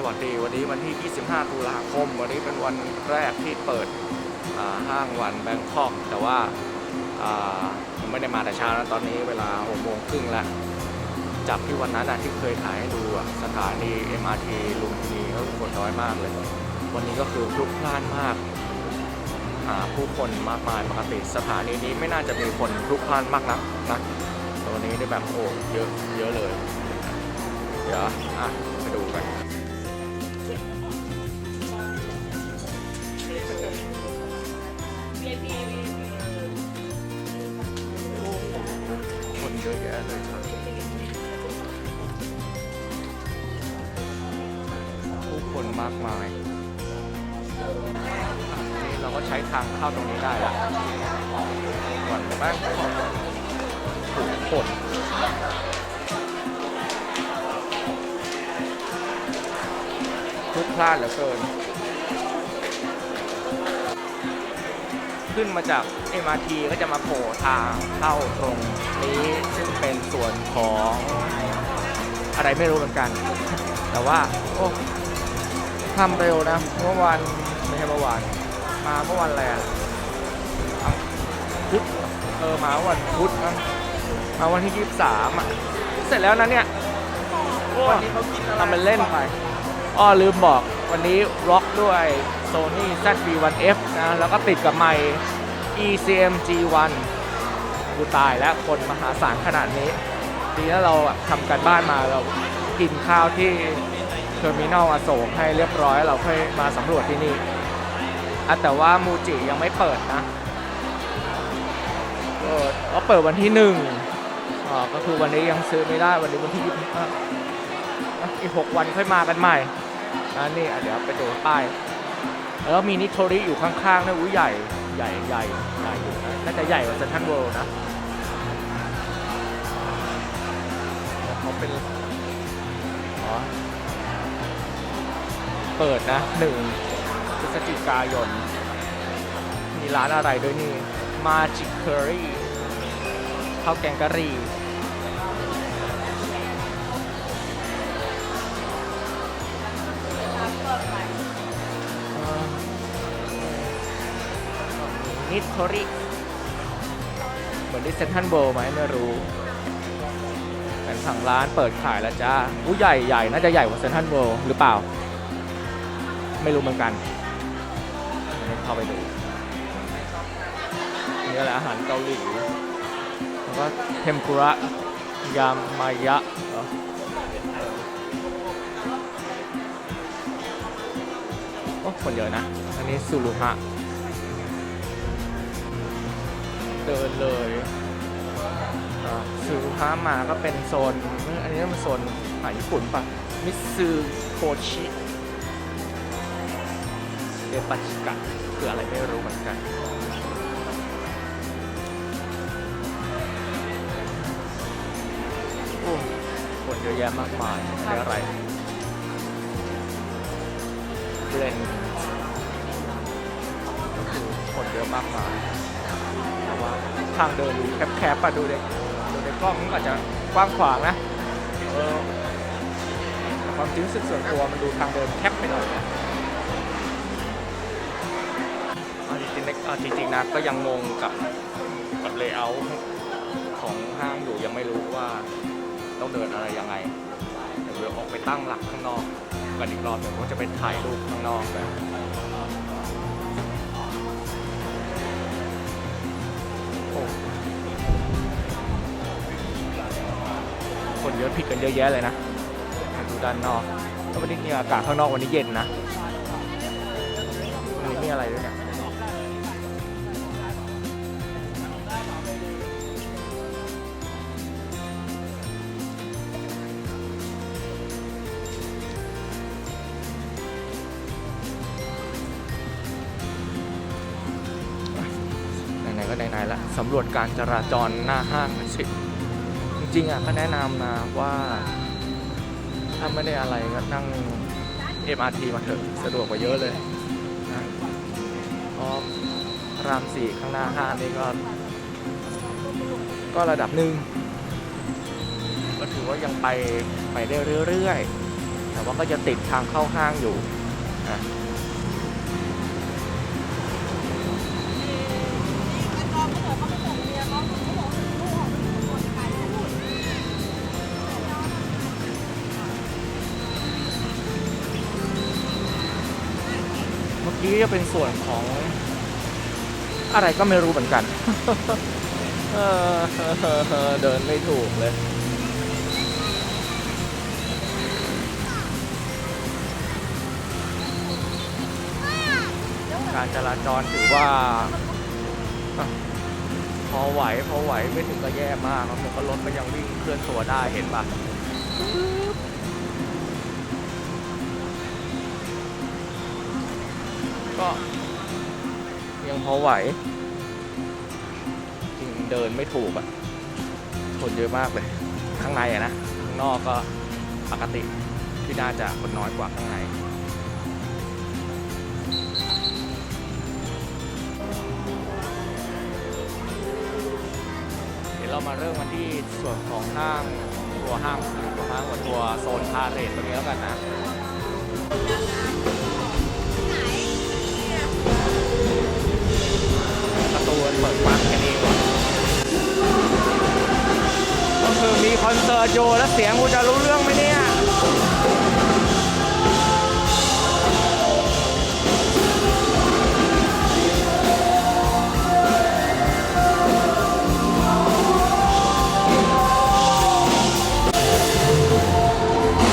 สวัสดีวันนี้วันที่ 25 ตุลาคม วันนี้เป็นวันแรกที่เปิดห้างวันแบงคอกแต่ว่าผมไม่ได้มาแต่เช้านะตอนนี้เวลา6โมงครึ่งแล้วจากที่วันนั้นนะที่เคยถ่ายให้ดูสถานี MRT ลุมพินีก็คนน้อยมากเลย วันนี้ก็คือพลุกพล่านมากหาผู้คนมากมายปกติสถานีนี้ไม่น่าจะมีคนพลุกพล่านมากนักนะแตวันนี้ได้แบบโอ้เยอะเยอะเลย เดี๋ยวอะไปดูกัน คนเยอะแยะเลยครับผู้คนมากมายนนี้เราก็ใช้ทางเข้าตรงนี้ได้ละก่อนบ้างผู้คนพลุ พล่านเหลือเกิน ขึ้นมาจาก MRT ก็จะมาโผล่ทางเข้าตรงนี้ซึ่งเป็นส่วนของอะไรไม่รู้เหมือนกัน แต่ว่า โอ้ทำเร็วนะ เมื่อวานไม่ใช่เมื่อวานมาเมื่อวันอะไรอะเอาพุธเออมาวันพุธมั้งมาวันที่23อะ เสร็จแล้วนะเนี่ยวันนี้เขากินทำเป็นเล่นไป อ้อลืมบอกวันนี้ร็อกด้วย Sony ZV-1F นะแล้วก็ติดกับไมค์ ECM G1 กูตายแล้วคนมหาศาลขนาดนี้ดีแล้วเราทำการบ้านมาเรากินข้าวที่เทอร์มินอลอโศกให้เรียบร้อยเราค่อยมาสำรวจที่นี่อะแต่ว่ามูจิยังไม่เปิดนะเปิดก็เปิดวันที่หนึ่งอ่าก็คือวันนี้ยังซื้อไม่ได้วันนี้วันที่ยี่สิบห้าอีกหกวันค่อยมากันใหม่ นะนี่อะเดี๋ยวไปดูป้าย แล้วมีนิโทริอยู่ข้างๆด้วยอุ้ยใหญ่ใหญ่ใหญ่ใหญ่อยู่นะน่าจะใหญ่กว่าเซนทรัลเวิลด์นะเขาเป็นอ๋อเปิดนะหนึ่งพฤศจิกายน มีร้านอะไรด้วยนี่ Magic Curry ข้าวแกงกะหรี่ นิโทริเหมือนที่เซนทันโบไหมไม่รู้แต่สั่งร้านเปิดขายแล้วจ้าอู้ใหญ่ใหญ่น่าจะใหญ่กว่าเซนทันโบหรือเปล่า ไม่รู้เหมือนกันเดี๋ยวเข้าไปดูนี่แหละอาหารเกาหลีแล้วก็เทมปุระยามายะอโอ้คนเยอะนะ อันนี้ซูรุฮะ เดินเลยซื้อพ้ามาก็เป็นโซน อันนี้มันโซนอาหารญี่ปุ่นปะมิซูโคชิเดปัชิกะคืออะไรไม่รู้เหมือนกันคนเยอะแยะมากมายม่อะไรเบรนก็คือคนเยอะมากมายแต่ว่า ทางเดินแคบๆอะดูเด็กดูในกล้องมันอาจจะกว้างขวางนะเออแต่ความจริงสึกส่วนตัวมันดูทางเดินแคบไปหน่อยนะจริงๆนะเอาจริงๆนะก็ยังงงกับกับเลเยอร์ของห้างอยู่ยังไม่รู้ว่าต้องเดินอะไรยังไงเดี๋ยวออกไปตั้งหลักข้างนอกกันอีกรอบหนึ่งว่าจะไปถ่ายรูปข้างนอกนะโคนเยอะผิดกันเยอะแยะเลยนะดูด้านนอกแล้ววันนี้นี่อากาศข้างนอกวันนี้เย็นนะวันนี้มีอะไรด้วยเนี่ยไหนๆก็ไหนๆ สำรวจการจราจรหน้าห้างหน่อยสิจริงๆอะก็แนะนำนะว่า ถ้าไม่ได้อะไรก็นั่ง MRT มาเถอะสะดวกกว่าเยอะเลยนะเพราะพระรามสี่ข้างหน้าห้างนี่ก็ ก็ระดับหนึ่งก็ถือว่ายังไปไปได้เรื่อยๆ แต่ว่าก็จะติดทางเข้าห้างอยู่นะ เมื่กี้จะเป็นส่วนของอะไรก็ไม่รู้เหมือนกัน เดินไม่ถูกเลยการจราจรถือว่า พอไหว พอไหวไม่ถึงก็แย่มากแล้วผมก็รถก็ยังวิ่งเคลื่อนตัวได้เห็นปะ ก็ยังพอไหว จริงเดินไม่ถูกอะคนเยอะมากเลย ข้างในอะนะ ข้างนอกก็ปกติที่น่าจะคนน้อยกว่าข้างในเดี๋ยวเรามาเริ่มกันที่ส่วนของห้างตัวห้างตัวห้างกับตัวโซนพาเรทตรงนี้แล้วกันนะประ อมีคอนเสิร์ตอยู่แล้วเสียงกูจะรู้เรื่องไหมเนี่ย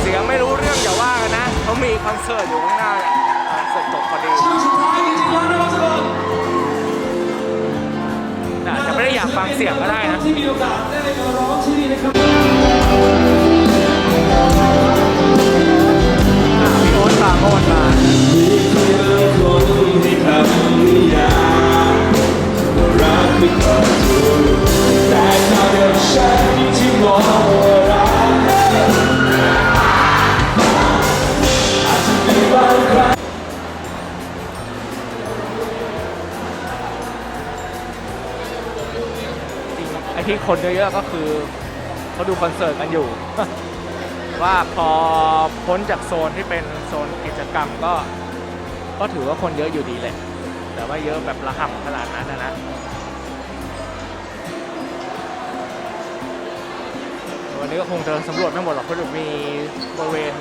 เสียงไม่รู้เรื่องอย่าว่ากันนะเขามีคอนเสิร์ตอยู่ข้างหน้าเนี่ยคอนเสิร์ตจบพอดีแต่อาจจะไม่ได้อยากฟังเสียงก็ได้นะที่มีโอกาส ไมาร้องที่นี่นะครับอะพี่โอ๊ตฟักมีครบางคนที่ทำนิยามรักคือความถูกแต่ถ้าเป็นฉันที่มองว่ารักอาจจะมีบางครั้งจริงไอ้ที่คนเยอะๆก็คือ เขาดูคอนเสิร์ตกันอยู่ ว่าพอพ้นจากโซนที่เป็นโซนกิจกรรมก็ ก็ถือว่าคนเยอะอยู่ดีแหละ แต่ว่าเยอะแบบระห่ำขนาดนั้นนะนะวันนี้ก็คงจะสำรวจไม่หมดหรอกเพราะมีบริเวณ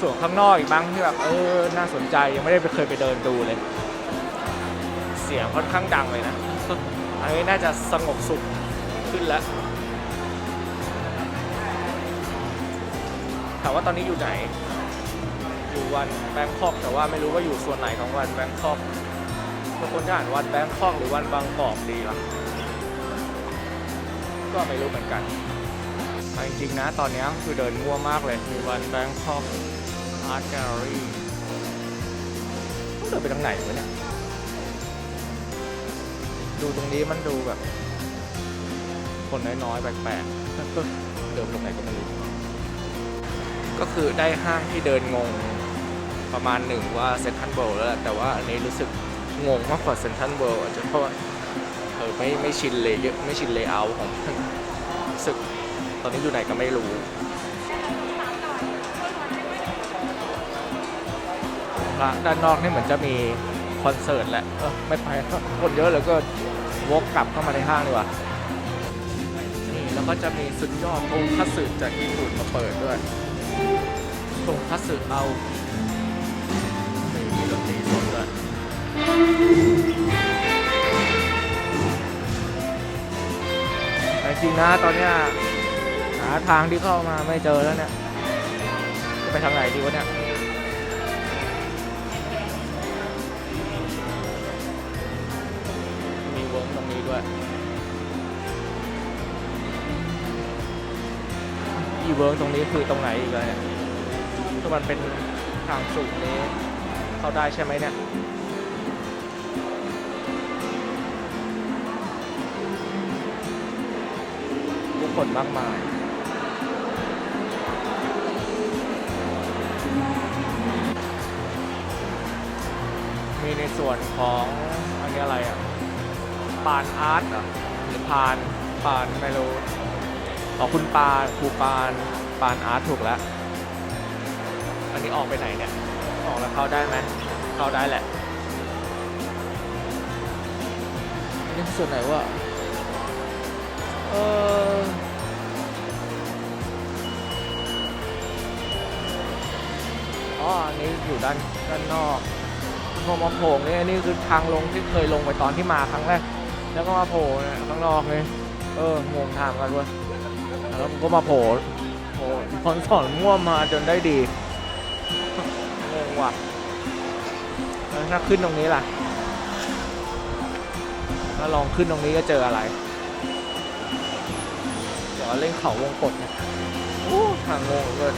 ส่วนข้างนอกอีกบ้างที่แบบเออน่าสนใจยังไม่ได้เคยไปเดินดูเลย เสียงค่อนข้างดังเลยนะอันนี้น่าจะสงบสุขขึ้นแล้ว ถามว่าตอนนี้อยู่ไหน อยู่วันแบงคอกแต่ว่าไม่รู้ว่าอยู่ส่วนไหนของวันแบงคอกบางคนจะอ่านวันแบงคอกหรือวันบางกอกดีล่ะ ก็ไม่รู้เหมือนกันจริงๆนะตอนนี้คือเดินมั่วมากเลย มีวันแบงคอกอาร์ตแกลเลอรี่ต้องเดินไปทางไหนวะเนี่ย ดูตรงนี้มันดูแบบ คนน้อยๆ แปลกๆ เดินตรงไหนก็ไม่รู้ ก็คือได้ห้างที่เดินงงประมาณหนึ่งว่าเซนทรัลเวิลด์แล้วแหละแต่ว่าอันนี้รู้สึกงงมากกว่าเซนทรัลเวิลด์อาจจะเพราะว่าเออไม่ไม่ชินเลยเยอะไม่ชินเลเยอร์ของมันรู้สึกตอนนี้อยู่ไหนก็ไม่รู้ร้านด้านนอกนี่เหมือนจะมีคอนเสิร์ตแหละเออไม่ไปคนเยอะเลยก็วกกลับเข้ามาในห้างดีกว่านี่แล้วก็จะมีสุดยอดองคัตสึจากญี่ปุ่นมาเปิดด้วย องคัตสึเอานี่มีดนตรีสดด้วยแต่จริงนะตอนเนี้ยหาทางที่เข้ามาไม่เจอแล้วเนี่ยจะไปทางไหนดีวะเนี่ยมีเวิร์กตรงนี้ด้วยอีเวิร์กตรงนี้คือตรงไหนอีกเลยเนี่ย คือมันเป็นทางสูงนี้เข้าได้ใช่ไหมเนี่ยผู้คนมากมายมีในส่วนของอันนี้อะไรอะปานอาร์ตเหรอหรือพานปานไม่รู้อ๋อคุณปานครูปานปานอาร์ตถูกแล้ว อันนี้ออกไปไหนเนี่ย ออกแล้วเข้าได้ไหมเข้าได้แหละอันนี้ส่วนไหนวะ เอออ๋ออันนี้อยู่ด้านด้านนอกพอมาโผล่เนี่ยนี่คือทางลงที่เคยลงไปตอนที่มาครั้งแรก แล้วก็มาโผล่เนี่ยข้างนอกเลยเอองงทางกันเว้ยแล้วมันก็มาโผล่โผล่คนสอนมั่วมาจนได้ดี ว่ะถ้าขึ้นตรงนี้ล่ะถ้าลองขึ้นตรงนี้ก็เจออะไร เดี๋ยวเล่นเขาวงกดเนี่ยโอ้ทางงงเหลือ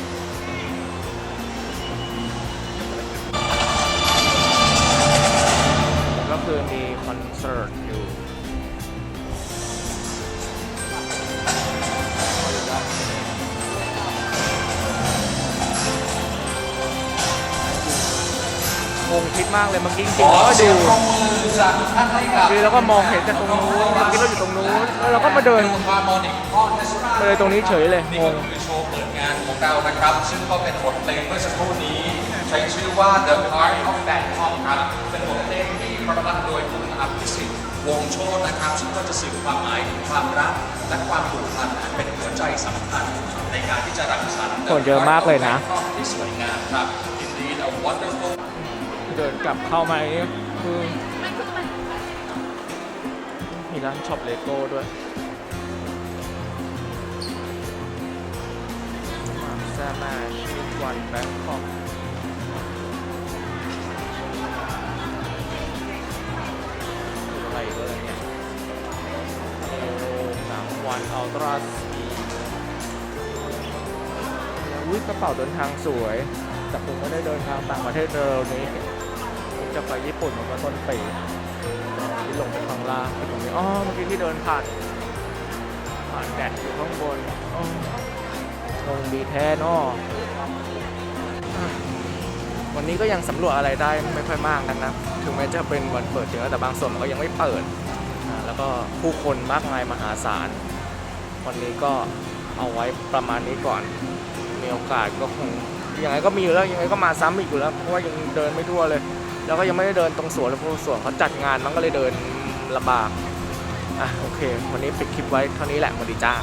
มากเลยเมื่อกี้จริงๆแล้วก็ดูปรบมือจากทุกท่านให้กับคือเราก็มองเห็นจากตรงนู้นเมื่อกี้เราอยู่ตรงนู้นแล้วเราก็มาเดินฮาร์โมนิกออร์เคสตรามาเลยตรงนี้เฉยเลยนี่งก็งคือโชว์เปิดงานของเรานะครับ ซึ่งก็เป็นบทเพลงเมื่อสักครู่นี้ ใช้ชื่อว่า The Heart of Bangkok ครับเป็นบทเพลงที่ประพันธ์โดยคุณอภิสิทธิ์วงศ์โชตนะครับซึ่งก็จะสื่อความหมายถึงความรัก และความผูกพันอันเป็นหัวใจสำคัญในการที่จะรังสรรค์คนเยอะมากเลยนะ The Heart of Bangkok ที่สวยงามครับ Indeed a wonderful เดินกลับเข้ามานี้คือมีร้านช็อปเลโก้ด้วยมาซามาชีวันแบงคอกอะไรด้วยเนี่ยโอ้สามวันอัลตราสีอุ้ยกระเป๋าเดินทางสวย แต่ผมไม่ได้เดินทางต่างประเทศเร็วนี้ จะไปญี่ปุ่นมันก็ต้นปีที่ลงไปข้างล่างไปตรงนี้อ๋อเมื่อกี้ที่เดินผ่านผ่านแดดอยู่ข้างบนอ๋อลงดีแท้นอวันนี้ก็ยังสำรวจอะไรได้ไม่ค่อยมากนักนะ ถึงแม้จะเป็นวันเปิดเจอแต่บางส่วนมันก็ยังไม่เปิด แล้วก็ผู้คนมากมายมหาศาล วันนี้ก็เอาไว้ประมาณนี้ก่อน มีโอกาสก็คงยังไงก็มีอยู่แล้วยังไงก็มาซ้ำอีกอยู่แล้ว เพราะว่ายังเดินไม่ทั่วเลย แล้วก็ยังไม่ได้เดินตรงสวนเลยพราะสวนเขาจัดงานมันก็เลยเดินลำบากอะโอเค วันนี้ปิดคลิปไว้เท่านี้แหละสวัสดีจ้า